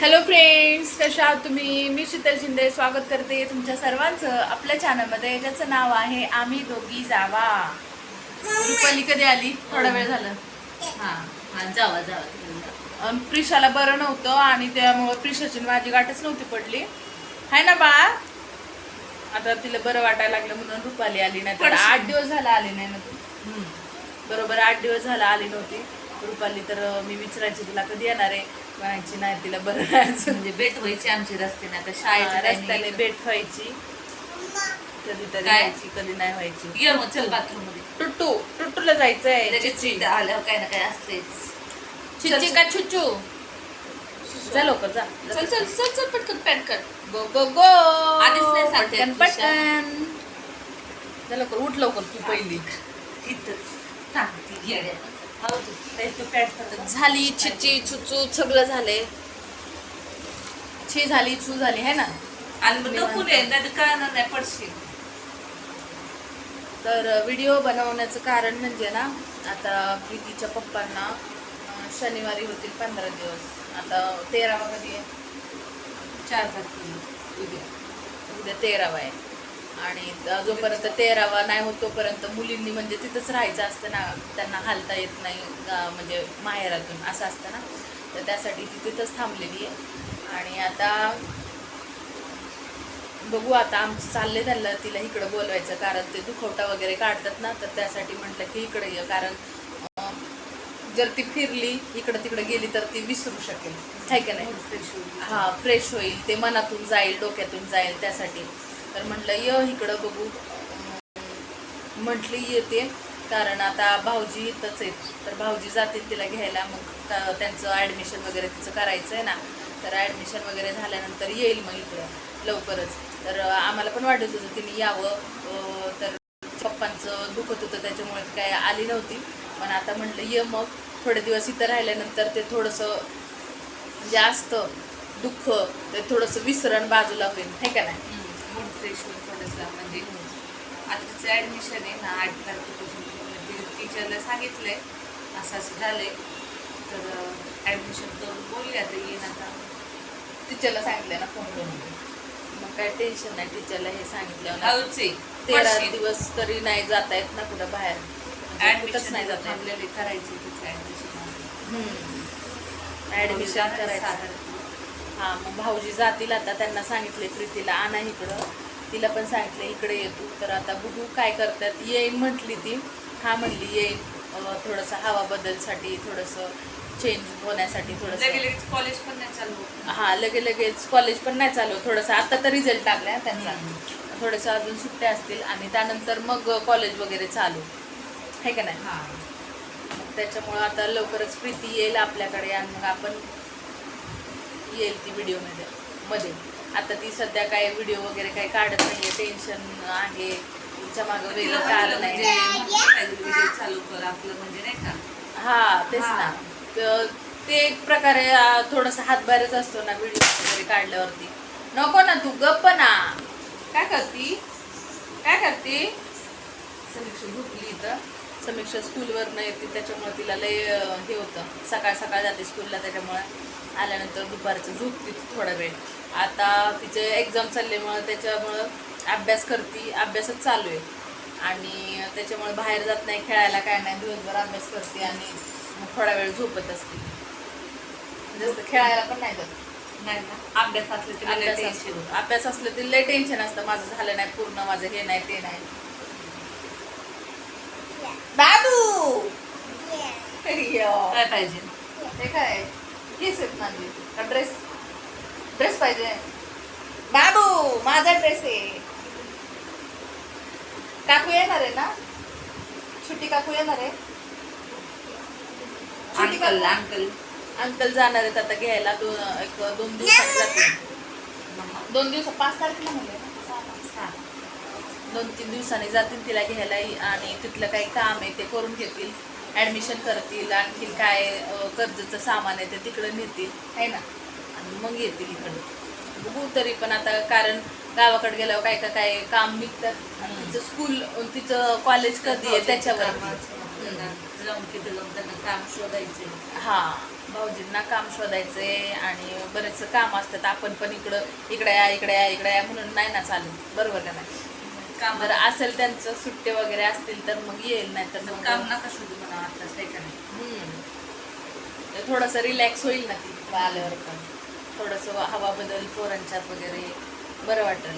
Hello friends कशा आहात तुम्ही? मी शीतल शिंदे. स्वागत करते तुमच्या सर्वांचं आपल्या चॅनलमध्ये ज्याचं नाव आहे आम्ही दोघी जावा. रुपाली कधी आली. थोडा वेळ झाला. हा. हा जावा जावा. अन प्रिशाला बरं नव्हतं आणि त्यामुळं प्रिशाची माझी गाठच नव्हती पडली. हाय ना बा आता तिला बरं वाटायला लागलं म्हणून रुपाली आली नाही तर. आठ दिवस झाला आली नाही ना तू? बरोबर आठ दिवस झाला आली नव्हती. रुपाली तर मी विचारायची तुला कधी येणार आहे? म्हणायची नाही तिला बरं नाही. म्हणजे भेट व्हायची आमची रस्त्याने आता हा, शाळेच्या रस्त्याने. भेट व्हायची. कधीतरी. काय? व्हायची कधी नाही व्हायची. ये मग चल बाथरूममध्ये टुट्टू टुट्टूला जायचंय लगेच इथं आल्यावर काय ना काय असतेच. चिच्ची का छुच्चू? जा लवकर जा. चल चल चल चल पटकन पॅट कर. गो गो गो. आधीच नाही सांगते. पटकन. जा लवकर उठ लवकर तू पहिली. इथंच सांगते येड्या. झाली चिची छुचू सगळं झाले छी झाली छू झाली है ना? तर व्हिडिओ बनवण्याचं कारण म्हणजे ना आता प्रीतीच्या पप्पांना शनिवारी होतील पंधरा दिवस. आता तेरावा कधी आहे? चार तारखेला उद्या. उद्या तेरावा आहे. आणि जोपर्यंत तेरावा नाही होत तोपर्यंत मुलींनी म्हणजे तिथंच राहायचं असतं ना त्यांना हालता येत नाही म्हणजे माहेरातून असं असतं ना. तर त्यासाठी ती तिथंच थांबलेली आहे. आणि आता बघू आता आमचं चाललंय त्यांना तिला इकडं बोलवायचं कारण ते दुखवटा वगैरे काढतात ना तर त्यासाठी म्हटलं की इकडे ये कारण जर ती फिरली इकडं तिकडं गेली तर ती विसरू शकेल. आहे का नाही? फ्रेश होईल. हा फ्रेश होईल ते मनातून जाईल डोक्यातून जाईल त्यासाठी. तर म्हटलं य इकडं बघू. म्हटली येते. कारण आता भाऊजी इथंच आहेत. तर भाऊजी जातील तिला घ्यायला. मग त- त्यांचं ॲडमिशन वगैरे तिचं करायचं आहे ना. तर ॲडमिशन वगैरे झाल्यानंतर येईल मग इकडं लवकरच. तर आम्हाला पण वाटत होतं तिने यावं. तर पप्पांचं दुखत होतं. त्याच्यामुळे काय आली नव्हती. पण आता म्हटलं ये मग. थोडे दिवस इथं राहिल्यानंतर ते थोडंसं जास्त असतं दुःख ते थोडंसं विसरण बाजूला होईल. हे का नाही? फ्रेश थोडंसं म्हणजे आता तिचं ॲडमिशन आहे ना आठ तारखेपासून टीचरला सांगितलंय असं असं झालंय. तर ॲडमिशन करून बोलले आता येईन आता. टीचरला सांगितलं ना फोन करून. मग काय टेन्शन नाही टीचरला हे सांगितलं हळूच आहे तेरा. दिवस तरी नाही जाता येत ना कुठं बाहेर. म्हणजे कुठंच ऍडमिशन नाही जाता थांबलेले करायचे तिचं ऍडमिशन ऍडमिशन करायचं. हा मग भाऊजी जातील आता त्यांना सांगितले प्रीतीला आणा इकडं. तिला पण सांगितलं इकडे येतो तर आता बघू काय करतात. येईन म्हटली ती. हा म्हणली येईन थोडंसं हवा बदलसाठी थोडंसं चेंज होण्यासाठी थोडंसं. कॉलेज पण नाही चालू. हा लगे लगेच कॉलेज पण नाही चालू थोडंसं आता तर रिझल्ट लागलाय त्यांचा. थोडंसं अजून सुट्ट्या असतील आणि त्यानंतर मग कॉलेज वगैरे चालू. आहे का नाही? हा. मग त्याच्यामुळं आता लवकरच प्रीती येईल आपल्याकडे आणि मग आपण येईल ती व्हिडिओमध्ये मध्ये. आता ती सध्या काय व्हिडिओ वगैरे काही काढत नाहीये टेन्शन आहे. तिच्या मागं वेगळं म्हटलं कारण म्हणजे आहे चालू कर आपलं म्हणजे नाही का? हा तेच. ना. त- ते एक प्रकारे अं, थोडासा हातभारच असतो ना व्हिडिओ वगैरे काढल्यावरती. नको ना तू गप्प ना. काय करती? काय करती? समीक्षा झोपली इथं. समीक्षा स्कूलवरनं येते त्याच्यामुळे तिला लय हे होतं. सकाळ सकाळ जाते स्कूलला त्याच्यामुळे. आल्यानंतर दुपारचं झोपते ती थोडा वेळ. आता तिचे एक्झाम चालल्यामुळं त्याच्यामुळं अभ्यास करती अभ्यासच चालू आहे. आणि त्याच्यामुळे बाहेर जात नाही खेळायला काय नाही दिवसभर अभ्यास करते आणि मग थोडा वेळ झोपत असते. जास्त खेळायला पण नाही जात. नाही ना? अभ्यास असले. अभ्यास असलं तरी लय टेन्शन असतं. माझं झालं नाही पूर्ण माझं हे नाही ते नाही. बाबू. काय पाहिजे? हे काय? केस आहेत माझे का ड्रेस ड्रेस पाहिजे. बाबू माझा ड्रेस आहे. काकू येणार आहे ना? छुट्टी काकू येणार आहे. अंकल काकू. अंकल अंकल जाणार आहेत आता घ्यायला दोन एक दोन दिवसांनी जातील दोन दिवस पाच तारखेला म्हणले ना? हा. दोन तीन दिवसांनी जातील तिला घ्यायला आणि तिथलं काही काम आहे ते करून घेतील. ॲडमिशन करतील आणखी काय कर्जाचं सामान आहे ते तिकडं नेतील आहे ना? आणि मग येतील इकडं. बघू तरी पण आता कारण गावाकडे गेल्यावर काय का काय काम निघतात आणि तिचं स्कूल तिचं कॉलेज कधी आहे त्याच्यावर. जाऊन तिथे जाऊन त्यांना काम शोधायचे हा भाऊजींना काम शोधायचंय आणि बरेचसं काम असतात. आपण पण इकडं इकडे या इकडे या इकडे या म्हणून नाही ना चालू बरोबर का नाही? काम जर असेल त्यांचं सुट्टे वगैरे असतील तर मग येईल नाही तर मग काम नका शोधू म्हणा आताच आहे का थोडंसं रिलॅक्स होईल ना ती आल्यावर पण. थोडंसं हवा बदल पोरांच्यात वगैरे बरं वाटेल.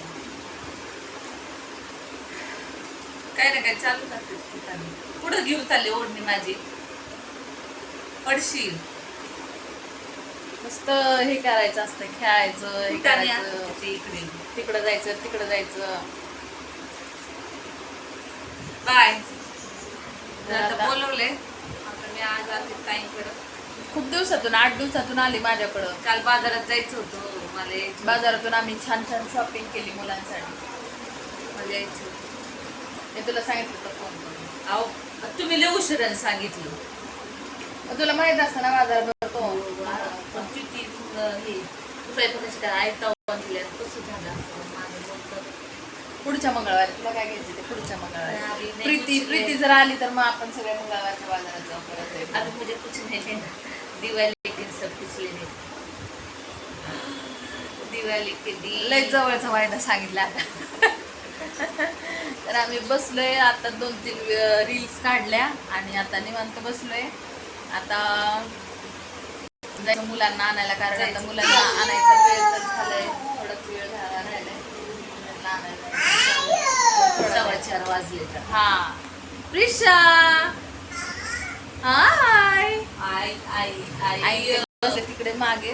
काय ना काय चालू असते पुढं घेऊन चालली ओढणी माझी? पडशील. मस्त हे करायचं असतं खेळायचं हे करायचं. इकडे? तिकडं जायचं तिकडं जायचं. बाय. तर आता बोलवले. आता मी आज आले ताईंकडं. खूप दिवसातून आठ दिवसातून आली माझ्याकडं. काल बाजारात जायचं होतं मला यायचं. बाजारातून आम्ही छान छान शॉपिंग केली मुलांसाठी. मला यायचं होतं. मी तुला सांगितलं होतं फोन करून. अहो तुम्ही लय उशिराने सांगितलं. मग तुला माहीत असतं ना बाजार भरतो पण किती अं, हे स्वयंपाकाची काय आयता दिल्या कसं झालं असं? माझं. पुढच्या मंगळवारी तुला काय घ्यायचं ते पुढच्या मंगळवारी प्रीती. प्रीती जर आली तर मग आपण सगळ्या मंगळवारच्या बाजारात जाऊ परत अभी मुझे कुछ नहीं लेना के दिन सब कुछ लेने दिवाली के दिन. लय जवळचा वायदा सांगितला आता. तर आम्ही बसलोय आता दोन तीन रील्स काढल्या आणि आता निवांत बसलोय. आता मुलांना आणायला कारण आता मुलांना आणायचा वेळ तर झालाय थोडाच वेळ झाला राहिलाय मुलांना आणायला सव्वा चार वाजले तर. हा. प्रिशा. हाय. आई आई आई. आई बसले तिकडे मागे.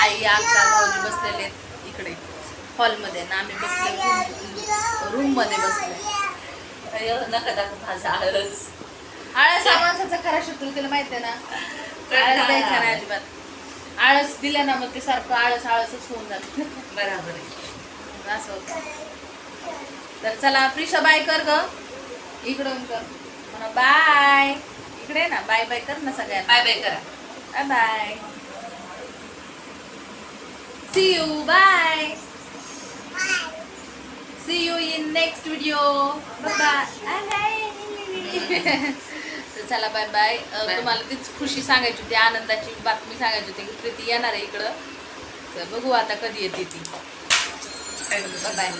आई अक्का भाऊजी बसलेले इकडे. हॉलमध्ये ना आम्ही बसले. रूममध्ये बसले नका दाखव माझा आळस. आळस माणसाचा खरा शत्रू तुला माहिती आहे ना? आळस द्यायचा नाही अजिबात. आळस दिला ना मग ते सारखं आळस आळसच होऊन जात. बराबर आहे. असं होतं. तर चला प्रिशा बाय कर ग इकडून कर म्हणा बाय इकडे ना बाय बाय कर ना सगळ्यांना बाय बाय करा. See you. Bye. See you in next video. Bye bye. तर चला बाय बाय. तुम्हाला तीच खुशी सांगायची होती आनंदाची बातमी सांगायची होती की प्रीती येणार आहे इकडं तर बघू आता कधी येते ती बाय बाय